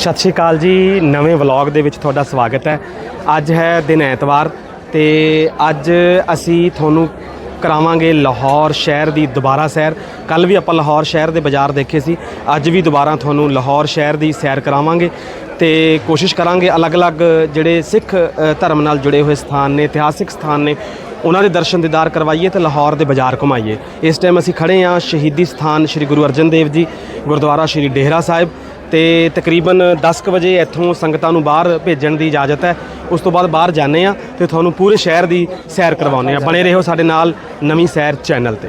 ਸਤਿ ਸ਼੍ਰੀ ਅਕਾਲ ਜੀ, ਨਵੇਂ ਵਲੌਗ ਦੇ ਵਿੱਚ ਤੁਹਾਡਾ ਸਵਾਗਤ ਹੈ। ਅੱਜ ਹੈ ਦਿਨ ਐਤਵਾਰ ਤੇ ਅੱਜ ਅਸੀਂ ਤੁਹਾਨੂੰ ਕਰਾਵਾਂਗੇ ਲਾਹੌਰ ਸ਼ਹਿਰ ਦੀ ਦੁਬਾਰਾ ਸੈਰ। ਕੱਲ ਵੀ ਆਪਾਂ ਲਾਹੌਰ ਸ਼ਹਿਰ ਦੇ ਬਾਜ਼ਾਰ ਦੇਖੇ ਸੀ। ਅੱਜ ਵੀ ਦੁਬਾਰਾ ਤੁਹਾਨੂੰ ਲਾਹੌਰ ਸ਼ਹਿਰ ਦੀ ਸੈਰ ਕਰਾਵਾਂਗੇ ਤੇ ਕੋਸ਼ਿਸ਼ ਕਰਾਂਗੇ ਅਲੱਗ-ਅਲੱਗ ਜਿਹੜੇ ਸਿੱਖ ਧਰਮ ਨਾਲ ਜੁੜੇ ਹੋਏ ਸਥਾਨ ਨੇ, ਇਤਿਹਾਸਿਕ ਸਥਾਨ ਨੇ, ਉਹਨਾਂ ਦੇ ਦਰਸ਼ਨ ਦੀਦਾਰ ਕਰਵਾਈਏ ਤੇ ਲਾਹੌਰ ਦੇ ਬਾਜ਼ਾਰ ਘੁਮਾਈਏ। ਇਸ ਟਾਈਮ ਅਸੀਂ ਖੜੇ ਹਾਂ ਸ਼ਹੀਦੀ ਸਥਾਨ ਸ੍ਰੀ ਗੁਰੂ ਅਰਜਨ ਦੇਵ ਜੀ, ਗੁਰਦੁਆਰਾ ਸ੍ਰੀ ਡੇਹਰਾ ਸਾਹਿਬ। ਤੇ ਤਕਰੀਬਨ 10 ਕੁ ਵਜੇ ਇੱਥੋਂ ਸੰਗਤਾਂ ਨੂੰ ਬਾਹਰ ਭੇਜਣ ਦੀ ਇਜਾਜ਼ਤ ਹੈ। ਉਸ ਤੋਂ ਬਾਅਦ ਬਾਹਰ ਜਾਂਦੇ ਆ ਤੇ ਤੁਹਾਨੂੰ ਪੂਰੇ ਸ਼ਹਿਰ ਦੀ ਸੈਰ ਕਰਵਾਉਂਦੇ ਆ ਬਣੇ ਰਹੋ ਸਾਡੇ ਨਾਲ ਨਵੀਂ ਸੈਰ ਚੈਨਲ ਤੇ।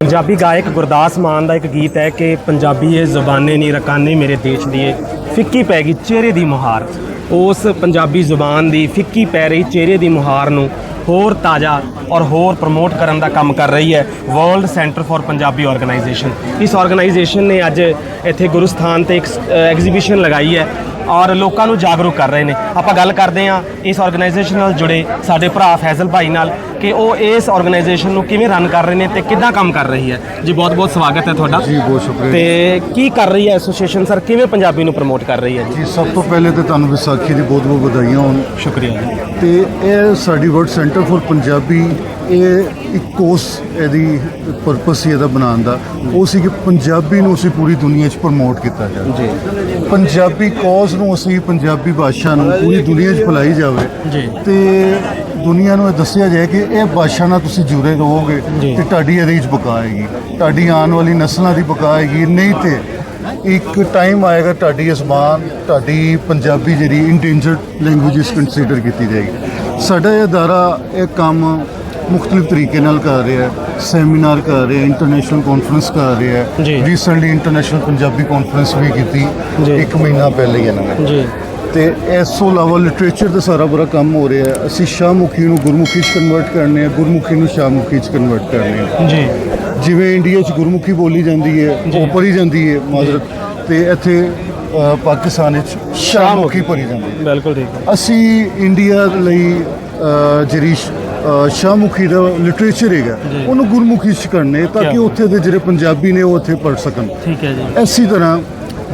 ਪੰਜਾਬੀ ਗਾਇਕ ਗੁਰਦਾਸ ਮਾਨ ਦਾ ਇੱਕ ਗੀਤ ਹੈ ਕਿ ਪੰਜਾਬੀ ਇਹ ਜ਼ੁਬਾਨੇ ਨਹੀਂ ਰਕਾਨੇ ਮੇਰੇ ਦੇਸ਼ ਦੀ ਏ। ਫਿੱਕੀ ਪੈ ਗਈ ਚਿਹਰੇ ਦੀ ਮੁਹਾਰ। ਉਸ ਪੰਜਾਬੀ ਜ਼ੁਬਾਨ ਦੀ ਫਿੱਕੀ ਪੈ ਰਹੀ ਚਿਹਰੇ ਦੀ ਮੁਹਾਰ ਨੂੰ ਹੋਰ ਤਾਜ਼ਾ ਔਰ ਹੋਰ ਪ੍ਰਮੋਟ ਕਰਨ ਦਾ ਕੰਮ ਕਰ ਰਹੀ ਹੈ world centre for Punjabi organisation ਇਸ ਆਰਗੇਨਾਈਜੇਸ਼ਨ ਨੇ ਅੱਜ ਇੱਥੇ ਗੁਰਸਥਾਨ ਤੇ ਇੱਕ ਐਗਜ਼ੀਬਿਸ਼ਨ ਲਗਾਈ ਹੈ। ਔਰ ਲੋਕਾਂ ਨੂੰ ਜਾਗਰੂਕ ਕਰ ਰਹੇ ਨੇ। ਆਪਾਂ ਗੱਲ ਕਰਦੇ ਹਾਂ ਇਸ ਆਰਗੇਨਾਈਜੇਸ਼ਨ ਨਾਲ ਜੁੜੇ ਸਾਡੇ ਭਰਾ ਫੈਜ਼ਲ ਭਾਈ ਨਾਲ ਕਿ ਉਹ ਇਸ ਆਰਗੇਨਾਈਜੇਸ਼ਨ ਨੂੰ ਕਿਵੇਂ ਰਨ ਕਰ ਰਹੇ ਨੇ ਤੇ ਕਿੱਦਾਂ ਕੰਮ ਕਰ ਰਹੀ ਹੈ। ਜੀ ਬਹੁਤ ਬਹੁਤ ਸਵਾਗਤ ਹੈ ਤੁਹਾਡਾ। ਜੀ ਬਹੁਤ ਸ਼ੁਕਰੀਆ ਤੇ ਕੀ ਕਰ ਰਹੀ ਹੈ ਐਸੋਸੀਏਸ਼ਨ ਸਰ ਕਿਵੇਂ ਪੰਜਾਬੀ ਨੂੰ ਪ੍ਰਮੋਟ ਕਰ ਰਹੀ ਹੈ ਜੀ? ਸਭ ਤੋਂ ਪਹਿਲੇ ਤੇ ਤੁਹਾਨੂੰ ਵਿਸਾਖੀ ਦੀ ਬਹੁਤ ਬਹੁਤ ਵਧਾਈਆਂ ਹੋਣ। ਸ਼ੁਕਰੀਆ ਜੀ। ਤੇ ਇਹ ਸਾਡੀ ਵਰਡ ਸੈਂਟਰ ਫॉर ਪੰਜਾਬੀ ਇਹ ਇੱਕ ਕੋਰਸ ਇਹਦੀ ਪਰਪਸ ਸੀ ਇਹਦਾ ਬਣਾਉਣ ਦਾ। ਉਹ ਸੀ ਕਿ ਪੰਜਾਬੀ ਨੂੰ ਅਸੀਂ ਪੂਰੀ ਦੁਨੀਆ 'ਚ ਪ੍ਰਮੋਟ ਕੀਤਾ ਜਾਵੇ। ਜੀ। ਪੰਜਾਬੀ ਕੌਜ਼ ਨੂੰ ਅਸੀਂ ਪੰਜਾਬੀ ਭਾਸ਼ਾ ਨੂੰ ਪੂਰੀ ਦੁਨੀਆ 'ਚ ਫੈਲਾਈ ਜਾਵੇ। ਜੀ। ਤੇ ਦੁਨੀਆ ਨੂੰ ਇਹ ਦੱਸਿਆ ਜਾਏ ਕਿ ਇਹ ਭਾਸ਼ਾ ਨਾਲ ਤੁਸੀਂ ਜੁੜੇ ਰਹੋਗੇ। ਤੇ ਤੁਹਾਡੀ ਇਹਦੇ 'ਚ ਬਕਾ ਆਏਗੀ। ਤੁਹਾਡੀ ਆਉਣ ਵਾਲੀ ਨਸਲਾਂ ਦੀ ਬਕਾ ਆਏਗੀ। ਨਹੀਂ ਤੇ ਇੱਕ ਟਾਈਮ ਆਏਗਾ ਤੁਹਾਡੀ ਜ਼ਬਾਨ ਤੁਹਾਡੀ ਪੰਜਾਬੀ ਜਿਹੜੀ ਇੰਡੇਂਜਰਡ ਲੈਂਗੁਏਜਸ ਕੰਸੀਡਰ ਕੀਤੀ ਜਾਏਗੀ। ਸਾਡਾ ਇਹ ਅਦਾਰਾ ਇਹ ਕੰਮ ਮੁxtਲਿਫ ਤਰੀਕੇ ਨਾਲ ਕਰ ਰਿਹਾ ਹੈ ਸੈਮੀਨਾਰ ਕਰ ਰਿਹਾ ਹੈ ਇੰਟਰਨੈਸ਼ਨਲ ਕਾਨਫਰੰਸ ਕਰ ਰਿਹਾ ਹੈ। ਰੀਸੈਂਟਲੀ ਇੰਟਰਨੈਸ਼ਨਲ ਪੰਜਾਬੀ ਕਾਨਫਰੰਸ ਵੀ ਕੀਤੀ। ਇੱਕ ਮਹੀਨਾ ਪਹਿਲੇ ਹੀ ਇਹਨਾਂ ਨੇ। ਜੀ। ਤੇ ਇਸ ਤੋਂ ਇਲਾਵਾ ਲਿਟਰੇਚਰ ਦਾ ਸਾਰਾ ਬੜਾ ਕੰਮ ਹੋ ਰਿਹਾ ਹੈ। ਅਸੀਂ ਸ਼ਾਹਮੁਖੀ ਨੂੰ ਗੁਰਮੁਖੀ 'ਚ ਕਨਵਰਟ ਕਰਨੇ ਆ ਗੁਰਮੁਖੀ ਨੂੰ ਸ਼ਾਹਮੁਖੀ 'ਚ ਕਨਵਰਟ ਕਰਨੇ ਆ। ਜੀ। ਜਿਵੇਂ ਇੰਡੀਆ 'ਚ ਗੁਰਮੁਖੀ ਬੋਲੀ ਜਾਂਦੀ ਹੈ ਉਹ ਪੜ੍ਹੀ ਜਾਂਦੀ ਹੈ ਮਾਜ਼ਰਤ। ਤੇ ਇੱਥੇ ਪਾਕਿਸਤਾਨ ਵਿੱਚ ਸ਼ਾਹਮੁਖੀ ਪੜ੍ਹੀ ਜਾਂਦੀ ਹੈ। ਬਿਲਕੁਲ ਠੀਕ ਅਸੀਂ ਇੰਡੀਆ ਲਈ ਅ, ਜਿਹੜੀ ਸ਼- ਅ, ਸ਼ਾਹਮੁਖੀ ਦਾ ਲਿਟਰੇਚਰ ਹੈਗਾ ਉਹਨੂੰ ਗੁਰਮੁਖੀ 'ਚ ਕਰਨੇ ਤਾਂ ਕਿ? ਉੱਥੇ ਦੇ ਜਿਹੜੇ ਪੰਜਾਬੀ ਨੇ ਉਹ ਉੱਥੇ ਪੜ੍ਹ ਸਕਣ ਠੀਕ ਹੈ ਜੀ ਇਸੇ ਤਰ੍ਹਾਂ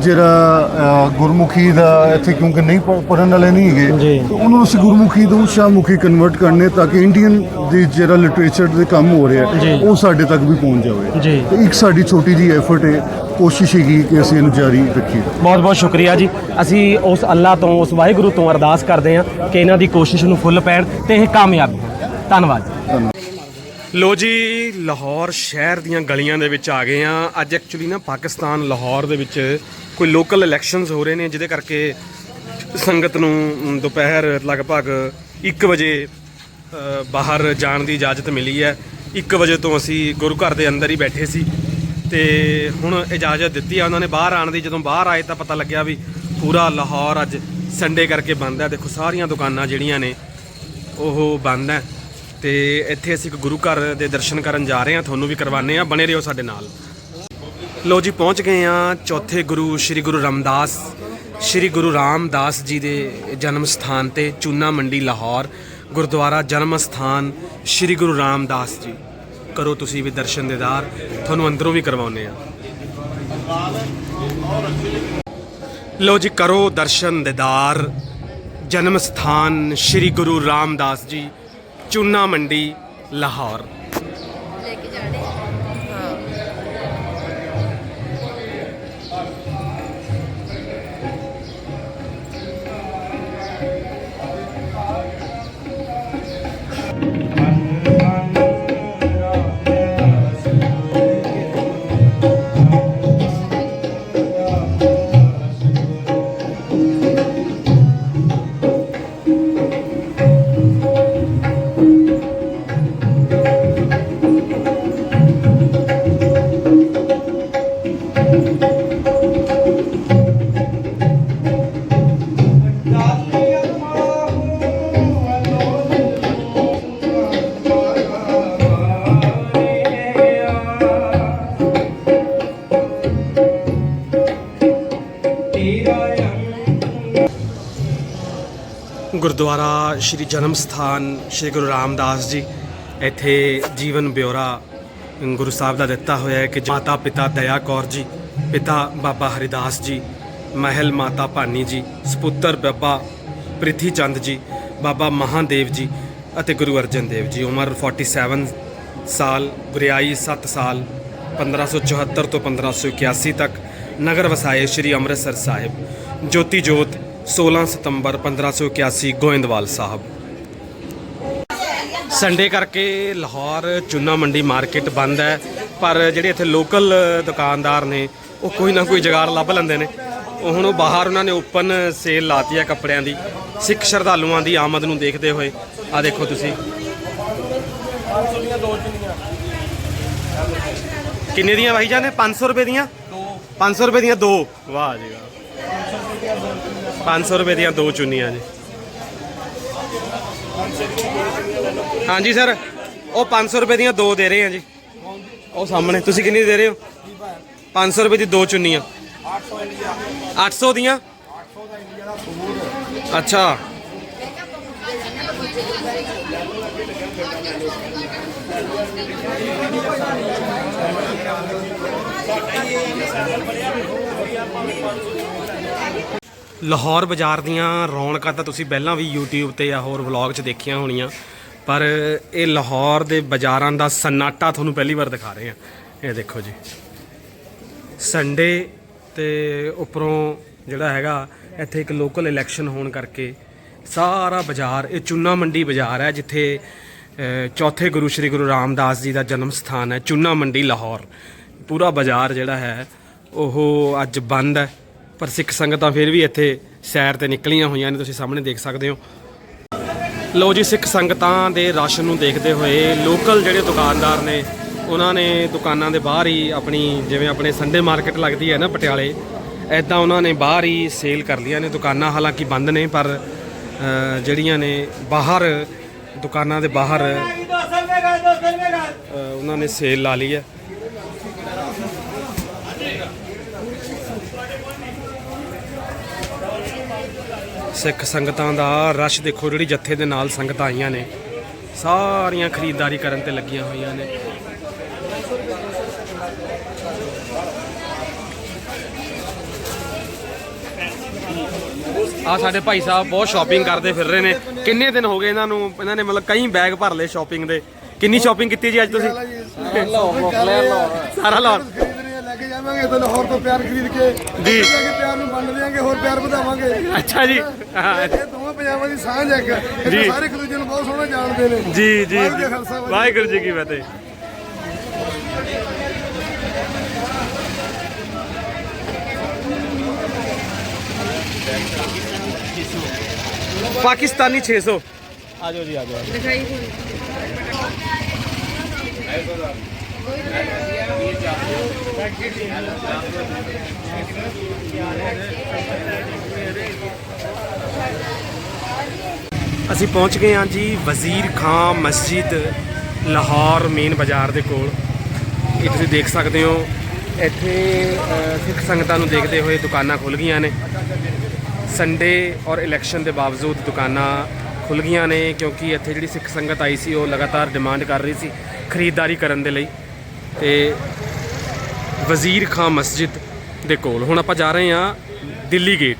ਜਿਹੜਾ ਗੁਰਮੁਖੀ ਦਾ ਇੱਥੇ ਕਿਉਂਕਿ ਨਹੀਂ ਪ- ਪੜ੍ਹਨ ਵਾਲੇ ਨਹੀਂ। ਹੈਗੇ ਤਾਂ ਉਹਨਾਂ ਨੂੰ ਅਸੀਂ ਗੁਰਮੁਖੀ ਤੋਂ ਸ਼ਾਹਮੁਖੀ ਕਨਵਰਟ ਕਰਨੇ ਤਾਂ ਕਿ ਇੰਡੀਅਨ ਦੀ ਜਿਹੜਾ ਲਿਟਰੇਚਰ ਦੇ ਕੰਮ ਹੋ ਰਿਹਾ। ਉਹ ਸਾਡੇ ਤੱਕ ਵੀ ਪਹੁੰਚ ਜਾਵੇ। ਤੇ ਇੱਕ ਸਾਡੀ ਛੋਟੀ ਜੀ ਐਫਰਟ ਹੈ ਕੋਸ਼ਿਸ਼ ਹੈਗੀ ਕਿ ਅਸੀਂ ਇਹਨੂੰ ਜਾਰੀ ਰੱਖੀਏ ਬਹੁਤ ਬਹੁਤ ਸ਼ੁਕਰੀਆ ਜੀ ਅਸੀਂ ਉਸ ਅੱਲਾ ਤੋਂ ਉਸ ਵਾਹਿਗੁਰੂ ਤੋਂ ਅਰਦਾਸ ਕਰਦੇ ਹਾਂ ਕਿ ਇਹਨਾਂ ਦੀ ਕੋਸ਼ਿਸ਼ ਨੂੰ ਫੁੱਲ ਪੈਣ ਤੇ ਇਹ ਕਾਮਯਾਬ ਧੰਨਵਾਦ। ਲੋ ਜੀ, ਲਾਹੌਰ ਸ਼ਹਿਰ ਦੀਆਂ ਗਲੀਆਂ ਦੇ ਵਿੱਚ ਆ ਗਏ ਆ ਅੱਜ ਐਕਚੁਅਲੀ ਨਾ ਪਾਕਿਸਤਾਨ, ਲਾਹੌਰ ਦੇ ਵਿੱਚ ਕੋਈ ਲੋਕਲ ਇਲੈਕਸ਼ਨਸ ਹੋ ਰਹੇ ਨੇ, ਜਿਹਦੇ ਕਰਕੇ ਸੰਗਤ ਨੂੰ ਦੁਪਹਿਰ ਲਗਭਗ 1 ਵਜੇ ਬਾਹਰ ਜਾਣ ਦੀ ਇਜਾਜ਼ਤ ਮਿਲੀ ਹੈ। 1 ਵਜੇ ਤੋਂ ਅਸੀਂ ਗੁਰੂ ਘਰ ਦੇ ਅੰਦਰ ਹੀ ਬੈਠੇ ਸੀ ਤੇ ਹੁਣ ਇਜਾਜ਼ਤ ਦਿੱਤੀ ਆ ਉਹਨਾਂ ਨੇ। ਬਾਹਰ ਆਉਣ ਦੀ, ਜਦੋਂ ਬਾਹਰ ਆਏ ਤਾਂ ਪਤਾ ਲੱਗਿਆ ਵੀ ਪੂਰਾ ਲਾਹੌਰ ਅੱਜ ਸੰਡੇ ਕਰਕੇ ਬੰਦ ਹੈ। ਦੇਖੋ, ਸਾਰੀਆਂ ਦੁਕਾਨਾਂ ਜਿਹੜੀਆਂ ਨੇ, ਉਹ ਬੰਦ ਹੈ। ਤੇ ਇੱਥੇ ਅਸੀਂ ਇੱਕ ਗੁਰੂ ਘਰ ਦੇ ਦਰਸ਼ਨ ਕਰਨ ਜਾ ਰਹੇ ਹਾਂ, ਤੁਹਾਨੂੰ ਵੀ ਕਰਵਾਉਂਦੇ ਆ ਬਣੇ ਰਹੋ ਸਾਡੇ ਨਾਲ। ਲੋ ਜੀ, ਪਹੁੰਚ ਗਏ ਆ ਚੌਥੇ ਗੁਰੂ, ਸ੍ਰੀ ਗੁਰੂ ਰਾਮਦਾਸ, ਸ੍ਰੀ ਗੁਰੂ ਰਾਮਦਾਸ ਜੀ ਦੇ ਜਨਮ ਸਥਾਨ ਤੇ ਚੂਨਾ ਮੰਡੀ, ਲਾਹੌਰ, ਗੁਰਦੁਆਰਾ ਜਨਮ ਸਥਾਨ, ਸ੍ਰੀ ਗੁਰੂ ਰਾਮਦਾਸ ਜੀ। ਕਰੋ ਤੁਸੀਂ ਵੀ ਦਰਸ਼ਨ ਦੇਦਾਰ ਤੁਹਾਨੂੰ ਅੰਦਰੋਂ ਵੀ ਕਰਵਾਉਨੇ ਆ ਲੋ ਜੀ, ਕਰੋ ਦਰਸ਼ਨ ਦੇਦਾਰ ਜਨਮ ਸਥਾਨ, ਸ੍ਰੀ ਗੁਰੂ ਰਾਮਦਾਸ ਜੀ। ਚੂਨਾ ਮੰਡੀ ਲਾਹੌਰ। ਗੁਰਦੁਆਰਾ ਸ਼੍ਰੀ ਜਨਮ ਸਥਾਨ ਸ਼੍ਰੀ ਗੁਰੂ ਰਾਮਦਾਸ ਜੀ, ਇੱਥੇ ਜੀਵਨ ਬਿਉਰਾ ਗੁਰੂ ਸਾਹਿਬ ਦਾ ਦਿੱਤਾ ਹੋਇਆ ਹੈ ਕਿ ਮਾਤਾ ਪਿਤਾ ਦਇਆ ਕੌਰ ਜੀ, ਪਿਤਾ ਬਾਬਾ ਹਰਿਦਾਸ ਜੀ, ਮਹਿਲ ਮਾਤਾ ਭਾਨੀ ਜੀ, ਸਪੁੱਤਰ ਬਾਬਾ ਪ੍ਰਿਥੀ ਚੰਦ ਜੀ, ਬਾਬਾ ਮਹਾਦੇਵ ਜੀ ਅਤੇ ਗੁਰੂ ਅਰਜਨ ਦੇਵ ਜੀ। ਉਮਰ 47 ਸਾਲ, ਗੁਰਿਆਈ 7 ਸਾਲ 1574 ਤੋਂ 1581 ਤੱਕ ਨਗਰ ਵਸਾਏ ਸ੍ਰੀ ਅੰਮ੍ਰਿਤਸਰ ਸਾਹਿਬ। ਜੋਤੀ ਜੋਤ 16 ਸਤੰਬਰ 1581 ਗੋਇੰਦਵਾਲ ਸਾਹਿਬ। ਸੰਡੇ ਕਰਕੇ ਲਾਹੌਰ ਚੁੰਨਾ ਮੰਡੀ ਮਾਰਕੀਟ ਬੰਦ ਹੈ ਪਰ ਜਿਹੜੇ ਇੱਥੇ ਲੋਕਲ ਦੁਕਾਨਦਾਰ ਨੇ ਉਹ ਕੋਈ ਨਾ ਕੋਈ ਜਗਾੜ ਲੱਭ ਲੈਂਦੇ ਨੇ। ਉਹ ਹੁਣ ਉਹ ਬਾਹਰ ਉਹਨਾਂ ਨੇ ਓਪਨ ਸੇਲ ਲਾਤੀ ਹੈ ਕੱਪੜਿਆਂ ਦੀ। ਸਿੱਖ ਸ਼ਰਧਾਲੂਆਂ ਦੀ ਆਮਦ ਨੂੰ ਦੇਖਦੇ ਹੋਏ ਆ ਦੇਖੋ ਤੁਸੀਂ। ਕਿੰਨੇ ਦੀਆਂ ਭਾਈ ਜਾਨੇ 500 ਰੁਪਏ ਦੀਆਂ? 500 ਰੁਪਏ ਦੀਆਂ ਦੋ। ਵਾਹ ਜੀ ਵਾਹ। 500 ਰੁਪਏ ਦੀਆਂ ਦੋ ਚੁੰਨੀਆਂ ਜੀ। ਹਾਂਜੀ ਸਰ, ਉਹ 500 ਰੁਪਏ ਦੀਆਂ ਦੋ ਦੇ ਰਹੇ ਆ ਜੀ। ਉਹ ਸਾਹਮਣੇ, ਤੁਸੀਂ ਕਿੰਨੀ ਦੇ ਰਹੇ ਹੋ? 500 ਰੁਪਏ ਦੀ ਦੋ ਚੁੰਨੀਆਂ। 800 ਦੀਆਂ? ਅੱਛਾ। ਲਾਹੌਰ ਬਾਜ਼ਾਰ ਦੀਆਂ ਰੌਣਕਾਂ ਤਾਂ ਤੁਸੀਂ ਪਹਿਲਾਂ ਵੀ YouTube ਤੇ ਜਾਂ ਹੋਰ ਵਲੌਗ 'ਚ ਦੇਖੀਆਂ ਹੋਣੀਆਂ, ਪਰ ਇਹ ਲਾਹੌਰ ਦੇ ਬਾਜ਼ਾਰਾਂ ਦਾ ਸਨਾਟਾ ਤੁਹਾਨੂੰ ਪਹਿਲੀ ਵਾਰ ਦਿਖਾ ਰਹੇ ਹਾਂ। ਇਹ ਦੇਖੋ ਜੀ। ਸੰਡੇ ਤੇ ਉੱਪਰੋਂ ਜਿਹੜਾ ਹੈਗਾ, ਇੱਥੇ ਇੱਕ ਲੋਕਲ ਇਲੈਕਸ਼ਨ ਹੋਣ ਕਰਕੇ ਸਾਰਾ ਬਾਜ਼ਾਰ, ਇਹ ਚੁੰਨਾ ਮੰਡੀ ਬਾਜ਼ਾਰ ਹੈ, ਜਿੱਥੇ ਚੌਥੇ ਗੁਰੂ ਸ੍ਰੀ ਗੁਰੂ ਰਾਮਦਾਸ ਜੀ ਦਾ ਜਨਮ ਸਥਾਨ ਹੈ, ਚੁੰਨਾ ਮੰਡੀ ਲਾਹੌਰ। ਪੂਰਾ ਬਾਜ਼ਾਰ ਜਿਹੜਾ ਹੈ, ਉਹ ਅੱਜ ਬੰਦ ਹੈ। ਪਰ ਸਿੱਖ ਸੰਗਤਾਂ ਫਿਰ ਵੀ ਇੱਥੇ ਸੈਰ ਤੇ ਨਿਕਲੀਆਂ ਹੋਈਆਂ ਨੇ, ਤੁਸੀਂ ਸਾਹਮਣੇ ਦੇਖ ਸਕਦੇ ਹੋ। ਲੋ ਜੀ, ਸਿੱਖ ਸੰਗਤਾਂ ਦੇ ਰਾਸ਼ਨ ਨੂੰ ਦੇਖਦੇ ਹੋਏ ਲੋਕਲ ਜਿਹੜੇ ਦੁਕਾਨਦਾਰ ਨੇ, ਉਹਨਾਂ ਨੇ ਦੁਕਾਨਾਂ ਦੇ ਬਾਹਰ ਹੀ ਆਪਣੀ, ਜਿਵੇਂ ਆਪਣੇ ਸੰਡੇ ਮਾਰਕੀਟ ਲੱਗਦੀ ਹੈ ਨਾ ਪਟਿਆਲੇ ਐਦਾਂ ਉਹਨਾਂ ਨੇ ਬਾਹਰ ਹੀ ਸੇਲ ਕਰ ਲਈਆਂ ਨੇ ਦੁਕਾਨਾਂ, ਹਾਲਾਂਕਿ ਬੰਦ ਨੇ, ਪਰ ਜਿਹੜੀਆਂ ਨੇ ਬਾਹਰ, ਦੁਕਾਨਾਂ ਦੇ ਬਾਹਰ ਉਹਨਾਂ ਨੇ ਸੇਲ ਲਾ ਲਈ ਹੈ। ਸਿੱਖ ਸੰਗਤਾਂ ਦਾ ਰਸ਼ ਦੇਖੋ ਜਿਹੜੀ ਜੱਥੇ ਦੇ ਨਾਲ ਸੰਗਤਾਂ ਆਈਆਂ ਨੇ। ਸਾਰੀਆਂ ਖਰੀਦਦਾਰੀ ਕਰਨ ਤੇ ਲੱਗੀਆਂ ਹੋਈਆਂ ਨੇ। ਆ ਸਾਡੇ ਭਾਈ ਸਾਹਿਬ ਬਹੁਤ ਸ਼ਾਪਿੰਗ ਕਰਦੇ ਫਿਰ ਰਹੇ ਨੇ। ਕਿੰਨੇ ਦਿਨ ਹੋ ਗਏ ਇਹਨਾਂ ਨੂੰ ਇਹਨਾਂ ਨੇ ਮਤਲਬ ਕਈ ਬੈਗ ਭਰ ਲਏ ਸ਼ਾਪਿੰਗ ਦੇ। ਕਿੰਨੀ ਸ਼ਾਪਿੰਗ ਕੀਤੀ ਜੀ ਅੱਜ ਤੁਸੀਂ? ਸਾਰਾ ਲਾਹੌਰ। ਜਾਵਾਂਗੇ ਤੇ ਲਾਹੌਰ ਤੋਂ ਪਿਆਰ ਖਰੀਦ ਕੇ ਜੀ। ਪਿਆਰ ਨੂੰ ਵੰਡ ਦਿਆਂਗੇ ਹੋਰ ਪਿਆਰ ਵਧਾਵਾਂਗੇ। ਅੱਛਾ ਜੀ। ਹਾਂ, ਇਹ ਦੋਵਾਂ ਪੰਜਾਬਾਂ ਦੀ ਸਾਂਝ ਹੈ ਇੱਕ। ਜੀ। ਸਾਰੇ ਇੱਕ ਦੂਜੇ ਨੂੰ ਬਹੁਤ ਸੋਹਣਾ ਜਾਣਦੇ ਨੇ। ਜੀ ਜੀ। ਵਾਹਿਗੁਰੂ ਜੀ ਕਾ ਖਾਲਸਾ, ਵਾਹਿਗੁਰੂ ਵਾਹਿਗੁਰੂ ਜੀ ਕੀ ਫਤਿਹ। ਪਾਕਿਸਤਾਨੀ 600 ਆ ਜਾਓ ਜੀ ਆ ਜਾਓ ਦਿਖਾਈ ਹੁਣ ਅਸੀਂ ਪਹੁੰਚ ਗਏ ਹਾਂ ਜੀ ਵਜ਼ੀਰ ਖਾਂ ਮਸਜਿਦ, ਲਾਹੌਰ ਮੇਨ ਬਾਜ਼ਾਰ ਦੇ ਕੋਲ। ਇਹ ਤੁਸੀਂ ਦੇਖ ਸਕਦੇ ਹੋ। ਇੱਥੇ ਸਿੱਖ ਸੰਗਤਾਂ ਨੂੰ ਦੇਖਦੇ ਹੋਏ ਦੁਕਾਨਾਂ ਖੁੱਲ ਗਈਆਂ ਨੇ। ਸੰਡੇ ਔਰ ਇਲੈਕਸ਼ਨ ਦੇ ਬਾਵਜੂਦ ਦੁਕਾਨਾਂ ਖੁੱਲ ਗਈਆਂ ਨੇ ਕਿਉਂਕਿ ਇੱਥੇ ਜਿਹੜੀ ਸਿੱਖ ਸੰਗਤ ਆਈ ਸੀ, ਉਹ ਲਗਾਤਾਰ ਡਿਮਾਂਡ ਕਰ ਰਹੀ ਸੀ ਖਰੀਦਦਾਰੀ ਕਰਨ ਦੇ ਲਈ। ਤੇ ਵਜ਼ੀਰ ਖਾਂ ਮਸਜਿਦ ਦੇ ਕੋਲ। ਹੁਣ ਆਪਾਂ ਜਾ ਰਹੇ ਹਾਂ ਦਿੱਲੀ ਗੇਟ।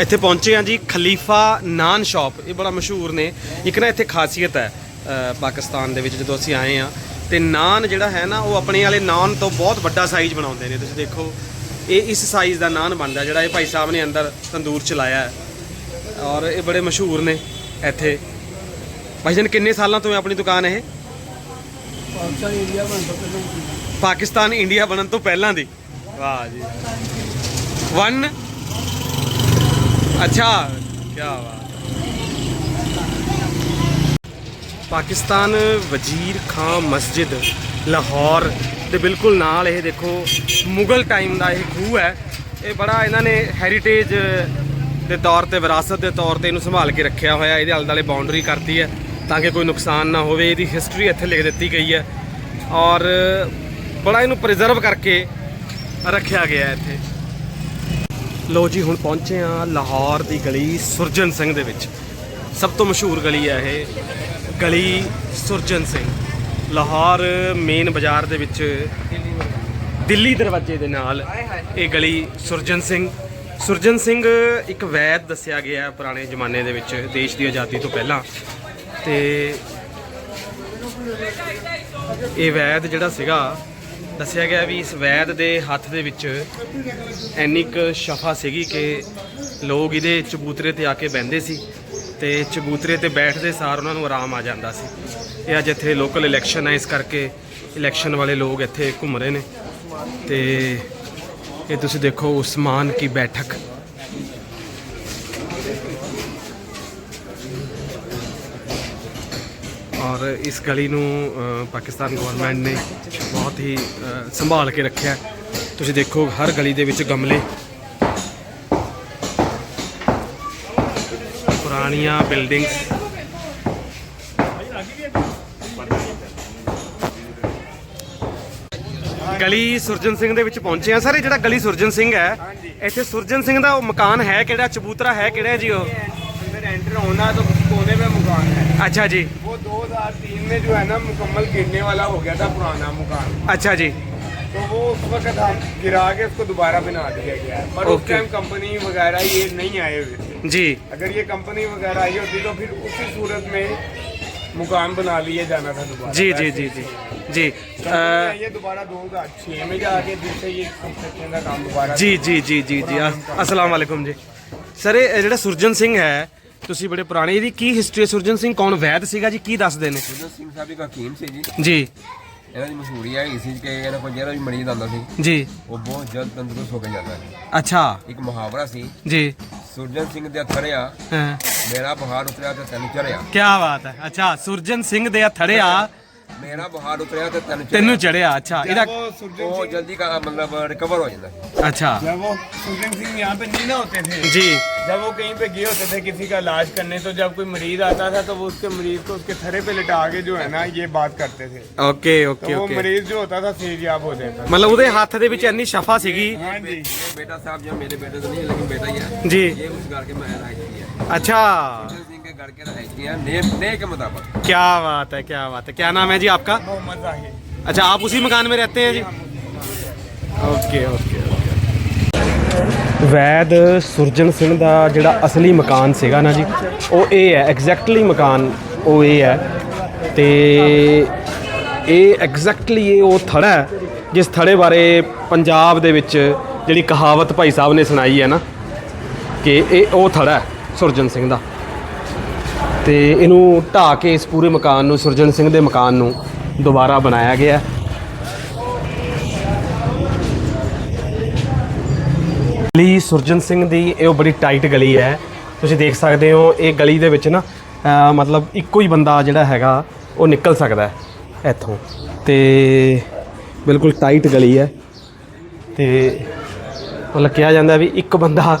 ਇੱਥੇ ਪਹੁੰਚੇ ਆ ਜੀ ਖਲੀਫਾ ਨਾਨ ਸ਼ਾਪ। ਇਹ ਬੜਾ ਮਸ਼ਹੂਰ ਨੇ। ਇੱਕ ਨਾ ਇੱਥੇ ਖਾਸੀਅਤ ਹੈ ਪਾਕਿਸਤਾਨ ਦੇ ਵਿੱਚ ਜਦੋਂ ਅਸੀਂ ਆਏ ਆ ਤੇ ਨਾਨ ਜਿਹੜਾ ਹੈ ਨਾ ਉਹ ਆਪਣੇ ਵਾਲੇ ਨਾਨ ਤੋਂ ਬਹੁਤ ਵੱਡਾ ਸਾਈਜ਼ ਬਣਾਉਂਦੇ ਨੇ। ਤੁਸੀਂ ਦੇਖੋ ਇਹ ਇਸ ਸਾਈਜ਼ ਦਾ ਨਾਨ ਬਣਦਾ ਜਿਹੜਾ ਇਹ ਭਾਈ ਸਾਹਿਬ ਨੇ ਅੰਦਰ ਤੰਦੂਰ ਚ ਲਾਇਆ ਹੈ। ਔਰ ਇਹ ਬੜੇ ਮਸ਼ਹੂਰ ਨੇ ਇੱਥੇ। ਭਾਈ ਜਾਨ ਕਿੰਨੇ ਸਾਲਾਂ ਤੋਂ ਹੈ ਆਪਣੀ ਦੁਕਾਨ ਇਹ? ਪਾਕਿਸਤਾਨ ਇੰਡੀਆ ਬਣਨ ਤੋਂ ਪਹਿਲਾਂ ਦੀ। ਵਾਹ ਜੀ ਵਨ ਅੱਛਾ ਕੀ ਬਾਤ। ਪਾਕਿਸਤਾਨ ਵਜ਼ੀਰ ਖਾਂ ਮਸਜਿਦ, ਲਾਹੌਰ ਦੇ ਬਿਲਕੁਲ ਨਾਲ ਇਹ ਦੇਖੋ, ਮੁਗਲ ਟਾਈਮ ਦਾ ਇਹ ਖੂਹ ਹੈ। ਇਹ ਬੜਾ ਇਹਨਾਂ ਨੇ ਹੈਰੀਟੇਜ ਦੇ ਤੌਰ ਤੇ, ਵਿਰਾਸਤ ਦੇ ਤੌਰ ਤੇ ਇਹਨੂੰ ਸੰਭਾਲ ਕੇ ਰੱਖਿਆ ਹੋਇਆ। ਇਹਦੇ ਆਲੇ ਦੁਆਲੇ ਬਾਉਂਡਰੀ ਕਰਤੀ ਹੈ, ਤਾਂ ਕਿ ਕੋਈ ਨੁਕਸਾਨ ਨਾ ਹੋਵੇ। ਇਹਦੀ ਹਿਸਟਰੀ ਇੱਥੇ ਲਿਖ ਦਿੱਤੀ ਗਈ ਹੈ। ਔਰ ਬੜਾ ਇਹਨੂੰ ਪ੍ਰੀਜ਼ਰਵ ਕਰਕੇ ਰੱਖਿਆ ਗਿਆ ਇੱਥੇ। ਲੋ ਜੀ, ਹੁਣ ਪਹੁੰਚੇ ਆ ਲਾਹੌਰ ਦੀ ਗਲੀ ਸੁਰਜਨ ਸਿੰਘ ਦੇ ਵਿੱਚ। ਸਭ ਤੋਂ ਮਸ਼ਹੂਰ ਗਲੀ ਹੈ ਇਹ, ਗਲੀ ਸੁਰਜਨ ਸਿੰਘ। ਲਾਹੌਰ ਮੇਨ ਬਾਜ਼ਾਰ ਦੇ ਵਿੱਚ ਦਿੱਲੀ ਦਰਵਾਜ਼ੇ ਦੇ ਨਾਲ ਇਹ ਗਲੀ ਸੁਰਜਨ ਸਿੰਘ। ਸੁਰਜਨ ਸਿੰਘ ਇੱਕ ਵੈਦ ਦੱਸਿਆ ਗਿਆ ਪੁਰਾਣੇ ਜ਼ਮਾਨੇ ਦੇ ਵਿੱਚ, ਦੇਸ਼ ਦੀ ਆਜ਼ਾਦੀ ਤੋਂ ਪਹਿਲਾਂ। ਤੇ ਇਹ ਵੈਦ ਜਿਹੜਾ ਸੀਗਾ, ਦੱਸਿਆ ਗਿਆ ਵੀ ਇਸ ਵੈਦ ਦੇ ਹੱਥ ਦੇ ਵਿੱਚ ਇੰਨੀ ਕੁ ਸ਼ਫਾ ਸੀਗੀ ਕਿ ਲੋਕ ਇਹਦੇ ਚਬੂਤਰੇ ਤੇ ਆ ਕੇ ਬਹਿੰਦੇ ਸੀ ਤੇ ਚਬੂਤਰੇ ਤੇ ਬੈਠਦੇ ਸਾਰ ਉਹਨਾਂ ਨੂੰ ਆਰਾਮ ਆ ਜਾਂਦਾ ਸੀ। ਇਹ ਅੱਜ ਇੱਥੇ ਲੋਕਲ ਇਲੈਕਸ਼ਨ ਹੈ ਇਸ ਕਰਕੇ ਇਲੈਕਸ਼ਨ ਵਾਲੇ ਲੋਕ ਇੱਥੇ ਘੁੰਮ ਰਹੇ ਨੇ। ਤੇ ਇਹ ਤੁਸੀਂ ਦੇਖੋ ਉਸਮਾਨ ਕੀ ਬੈਠਕ। ਔਰ ਇਸ ਗਲੀ ਨੂੰ ਪਾਕਿਸਤਾਨ ਗਵਰਨਮੈਂਟ ਨੇ ਬਹੁਤ ਹੀ ਸੰਭਾਲ ਕੇ ਰੱਖਿਆ। ਤੁਸੀਂ ਦੇਖੋ ਹਰ ਗਲੀ ਦੇ ਵਿੱਚ ਗਮਲੇ। ਪੁਰਾਣੀਆਂ ਬਿਲਡਿੰਗਸ ਗਲੀ ਸੁਰਜਨ ਸਿੰਘ ਦੇ ਵਿੱਚ ਪਹੁੰਚੇ ਆ। ਸਾਰੇ ਜਿਹੜਾ ਗਲੀ ਸੁਰਜਨ ਸਿੰਘ ਹੈ ਇੱਥੇ ਸੁਰਜਨ ਸਿੰਘ ਦਾ ਉਹ ਮਕਾਨ ਹੈ ਕਿਹੜਾ? ਚਬੂਤਰਾ ਹੈ ਕਿਹੜਾ ਜੀ ਉਹ? ਅੰਦਰ ਐਂਟਰ ਹੋਣਾ ਤਾਂ सोने में मकान है। अच्छा जी। वो 2003 में जो है ना मुकम्मल गिरने वाला हो गया था पुराना मकान। अच्छा जी। तो वो उस वक्त हम गिरा के उसको दोबारा बना दिया गया है। पर उस टाइम कंपनी वगैरह ये नहीं आए हुए जी। अगर ये कंपनी वगैरह आई होती तो फिर उसी सूरत में मुकाम बना लिए जाना था दोबारा। जी जी जी जी। जी तो ये दोबारा दो हज़ार छह में जाके जिससे ये कंस्ट्रक्शन का काम दोबारा जी जी जी जी जी। असलम जी। सर ये जो सुरजन सिंह है ਤੁਸੀਂ ਬੜੇ ਪੁਰਾਣੇ ਇਹਦੀ ਕੀ ਹਿਸਟਰੀ ਸੁਰਜਨ ਸਿੰਘ ਕੌਣ? ਵੈਦ ਸੀਗਾ ਜੀ ਕੀ ਦੱਸਦੇ ਨੇ? ਸੁਰਜਨ ਸਿੰਘ ਸਾਹਿਬ ਇੱਕ ਹਕੀਮ ਸੀ ਜੀ। ਜੀ। ਇਹਨਾਂ ਦੀ ਮਸ਼ਹੂਰੀ ਹੈ ਇਸ ਕਿ ਇਹਨਾਂ ਕੋਲ ਜਿਹੜਾ ਵੀ ਮਰੀਜ਼ ਆਉਂਦਾ ਸੀ। ਜੀ। ਉਹ ਬਹੁਤ ਜਲਦ ਤੰਦਰੁਸਤ ਹੋ ਕੇ ਜਾਂਦਾ ਸੀ। ਅੱਛਾ। ਇੱਕ ਮੁਹਾਵਰਾ ਸੀ। ਜੀ। ਸੁਰਜਨ ਸਿੰਘ ਦੇ ਥੜਿਆ ਹਾਂ। ਮੇਰਾ ਬੁਹਾਰ ਉਤਰਿਆ ਤੇ ਤੈਨੂੰ ਚੜਿਆ ਕੀ ਬਾਤ ਹੈ। ਅੱਛਾ ਸੁਰਜਨ ਸਿੰਘ ਦੇ ਥੜਿਆ ਮੇਰਾ ਬੁਹਾਰ ਉਤਰਿਆ ਤੇ ਤੈਨੂੰ ਤੈਨੂੰ ਚੜਿਆ ਅੱਛਾ ਇਹਦਾ वो सुरजन ਉਹ ਜਲਦੀ ਕਾ ਮਤਲਬ ਰਿਕਵਰ ਹੋ ਜਾਂਦਾ ਸੀ ਅੱਛਾ जब वो सुरजन सिंह यहाँ पे नहीं ना होते थे ਜੀ जब वो कहीं पे गए होते थे किसी का इलाज करने तो जब कोई मरीज आता था तो वो उसके मरीज को उसके थरे पे लिटा के जो है ना ये बात करते थे ਓਕੇ ਓਕੇ तो वो ਓਕੇ मरीज जो होता था सेहतियाब हो जाता ਮਤਲਬ ਉਹਦੇ ਹੱਥ ਦੇ ਵਿੱਚ ਇੰਨੀ ਸ਼ਫਾ ਸੀਗੀ हाँ जी ਇਹ ਬੇਟਾ ਸਾਹਿਬ ਜੋ ਮੇਰੇ ਬੇਟੇ ਤੋਂ ਨਹੀਂ ਹੈ ਲੇਕਿਨ ਬੇਟਾ ਹੀ ਹੈ ਜੀ ਇਹ ਉਸ ਘਰ के मैं रहायशी है अच्छा सुरजन सिंह के घर के रहायशी है ने ने के मुताबिक क्या बात है क्या बात है क्या नाम है जी आपका मोहम्मद जाहिर अच्छा आप उसी मकान में रहते हैं जी ਓਕੇ ਓਕੇ ਵੈਦ ਸੁਰਜਨ ਸਿੰਘ ਦਾ ਜਿਹੜਾ ਅਸਲੀ ਮਕਾਨ ਸੀਗਾ ਨਾ ਜੀ ਉਹ ਇਹ ਹੈ ਐਗਜ਼ੈਕਟਲੀ ਮਕਾਨ ਉਹ ਇਹ ਹੈ ਤੇ ਇਹ ਐਗਜ਼ੈਕਟਲੀ ਇਹ ਉਹ ਥੜਾ ਹੈ ਜਿਸ ਥੜੇ ਬਾਰੇ ਪੰਜਾਬ ਦੇ ਵਿੱਚ ਜਿਹੜੀ ਕਹਾਵਤ ਭਾਈ ਸਾਹਿਬ ਨੇ ਸੁਣਾਈ ਹੈ ਨਾ ਕਿ ਇਹ ਉਹ ਥੜਾ ਹੈ ਸੁਰਜਨ ਸਿੰਘ ਦਾ ਤੇ ਇਹਨੂੰ ਢਾ ਕੇ ਇਸ ਪੂਰੇ ਮਕਾਨ ਨੂੰ, ਸੁਰਜਨ ਸਿੰਘ ਦੇ ਮਕਾਨ ਨੂੰ ਦੁਬਾਰਾ ਬਣਾਇਆ ਗਿਆ ਗਲੀ ਸੁਰਜਨ ਸਿੰਘ ਦੀ ਇਹ ਉਹ ਬੜੀ ਟਾਈਟ ਗਲੀ ਹੈ। ਤੁਸੀਂ ਦੇਖ ਸਕਦੇ ਹੋ, ਇਹ ਗਲੀ ਦੇ ਵਿੱਚ ਨਾ ਮਤਲਬ ਇੱਕੋ ਹੀ ਬੰਦਾ ਜਿਹੜਾ ਹੈਗਾ, ਉਹ ਨਿਕਲ ਸਕਦਾ ਹੈ ਇੱਥੋਂ। ਤੇ ਬਿਲਕੁਲ ਟਾਈਟ ਗਲੀ ਹੈ। ਤੇ ਮਤਲਬ ਕਿਹਾ ਜਾਂਦਾ ਵੀ ਇੱਕ ਬੰਦਾ,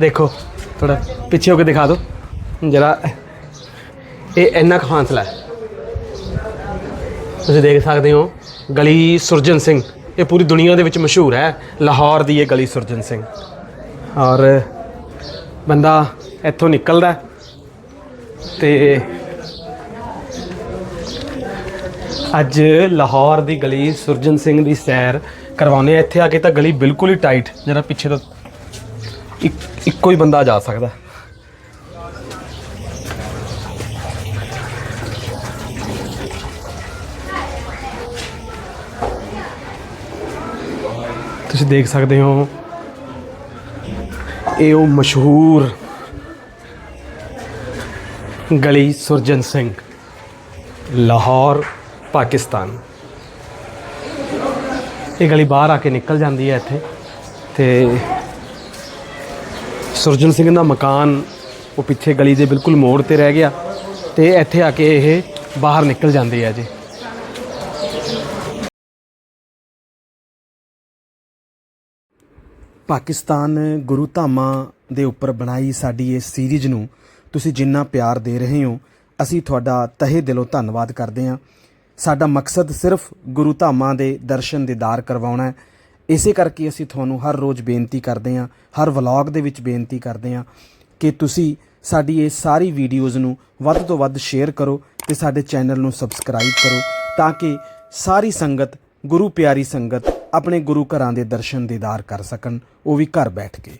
ਦੇਖੋ ਥੋੜਾ ਪਿੱਛੇ ਹੋ ਕੇ ਦਿਖਾ ਦਿਓ। ਜਰਾ ਇਹ ਇੰਨਾ ਕੁ ਫਾਸਲਾ ਹੈ। ਤੁਸੀਂ ਦੇਖ ਸਕਦੇ ਹੋ, ਗਲੀ ਸੁਰਜਨ ਸਿੰਘ, ਇਹ ਪੂਰੀ ਦੁਨੀਆ ਦੇ ਵਿੱਚ ਮਸ਼ਹੂਰ ਹੈ। ਲਾਹੌਰ ਦੀ ਇਹ ਗਲੀ ਸੁਰਜਨ ਸਿੰਘ। ਔਰ ਬੰਦਾ ਇੱਥੋਂ ਨਿਕਲਦਾ ਹੈ ਤੇ ਅੱਜ ਲਾਹੌਰ ਦੀ ਗਲੀ ਸੁਰਜਨ ਸਿੰਘ ਦੀ ਸੈਰ ਕਰਵਾਉਂਦੇ ਆ। ਇੱਥੇ ਆ ਕੇ ਤਾਂ ਗਲੀ ਬਿਲਕੁਲ ਹੀ ਟਾਈਟ ਜਿਹੜਾ ਪਿੱਛੇ ਤੋਂ ਇੱਕ- ਇੱਕੋ ਹੀ ਬੰਦਾ ਜਾ ਸਕਦਾ ਤੁਸੀਂ ਦੇਖ ਸਕਦੇ ਹੋ। ਇਹ ਉਹ ਮਸ਼ਹੂਰ ਗਲੀ ਸੁਰਜਨ ਸਿੰਘ, ਲਾਹੌਰ, ਪਾਕਿਸਤਾਨ। ਇਹ ਗਲੀ ਬਾਹਰ ਆ ਕੇ ਨਿਕਲ ਜਾਂਦੀ ਹੈ ਇੱਥੇ ਤੇ ਸੁਰਜਨ ਸਿੰਘ ਦਾ ਮਕਾਨ ਉਹ ਪਿੱਛੇ ਗਲੀ ਦੇ ਬਿਲਕੁਲ ਮੋੜ ਤੇ ਰਹਿ ਗਿਆ ਤੇ ਇੱਥੇ ਆ ਕੇ ਇਹ ਬਾਹਰ ਨਿਕਲ ਜਾਂਦੀ ਹੈ ਜੀ। ਪਾਕਿਸਤਾਨ ਗੁਰੂ ਧਾਮਾਂ ਦੇ ਉੱਪਰ ਬਣਾਈ ਸਾਡੀ ਇਸ ਸੀਰੀਜ਼ ਨੂੰ ਤੁਸੀਂ ਜਿੰਨਾ ਪਿਆਰ ਦੇ ਰਹੇ ਹੋ, ਅਸੀਂ ਤੁਹਾਡਾ ਤਹਿ ਦਿਲੋਂ ਧੰਨਵਾਦ ਕਰਦੇ ਹਾਂ। ਸਾਡਾ ਮਕਸਦ ਸਿਰਫ ਗੁਰੂ ਧਾਮਾਂ ਦੇ ਦਰਸ਼ਨ ਦੀਦਾਰ ਕਰਵਾਉਣਾ ਹੈ। ਇਸੇ ਕਰਕੇ ਅਸੀਂ ਤੁਹਾਨੂੰ ਹਰ ਰੋਜ਼ ਬੇਨਤੀ ਕਰਦੇ ਹਾਂ, ਹਰ ਵਲੌਗ ਦੇ ਵਿੱਚ ਬੇਨਤੀ ਕਰਦੇ ਹਾਂ ਕਿ ਤੁਸੀਂ ਸਾਡੀ ਇਹ ਸਾਰੀ ਵੀਡੀਓਜ਼ ਨੂੰ ਵੱਧ ਤੋਂ ਵੱਧ ਸ਼ੇਅਰ ਕਰੋ ਤੇ ਸਾਡੇ ਚੈਨਲ ਨੂੰ ਸਬਸਕ੍ਰਾਈਬ ਕਰੋ ਤਾਂ ਕਿ ਸਾਰੀ ਸੰਗਤ, ਗੁਰੂ ਪਿਆਰੀ ਸੰਗਤ ਆਪਣੇ ਗੁਰੂ ਘਰਾਂ ਦੇ ਦਰਸ਼ਨ ਦੀਦਾਰ ਕਰ ਸਕਣ ਉਹ ਵੀ ਘਰ ਬੈਠ ਕੇ।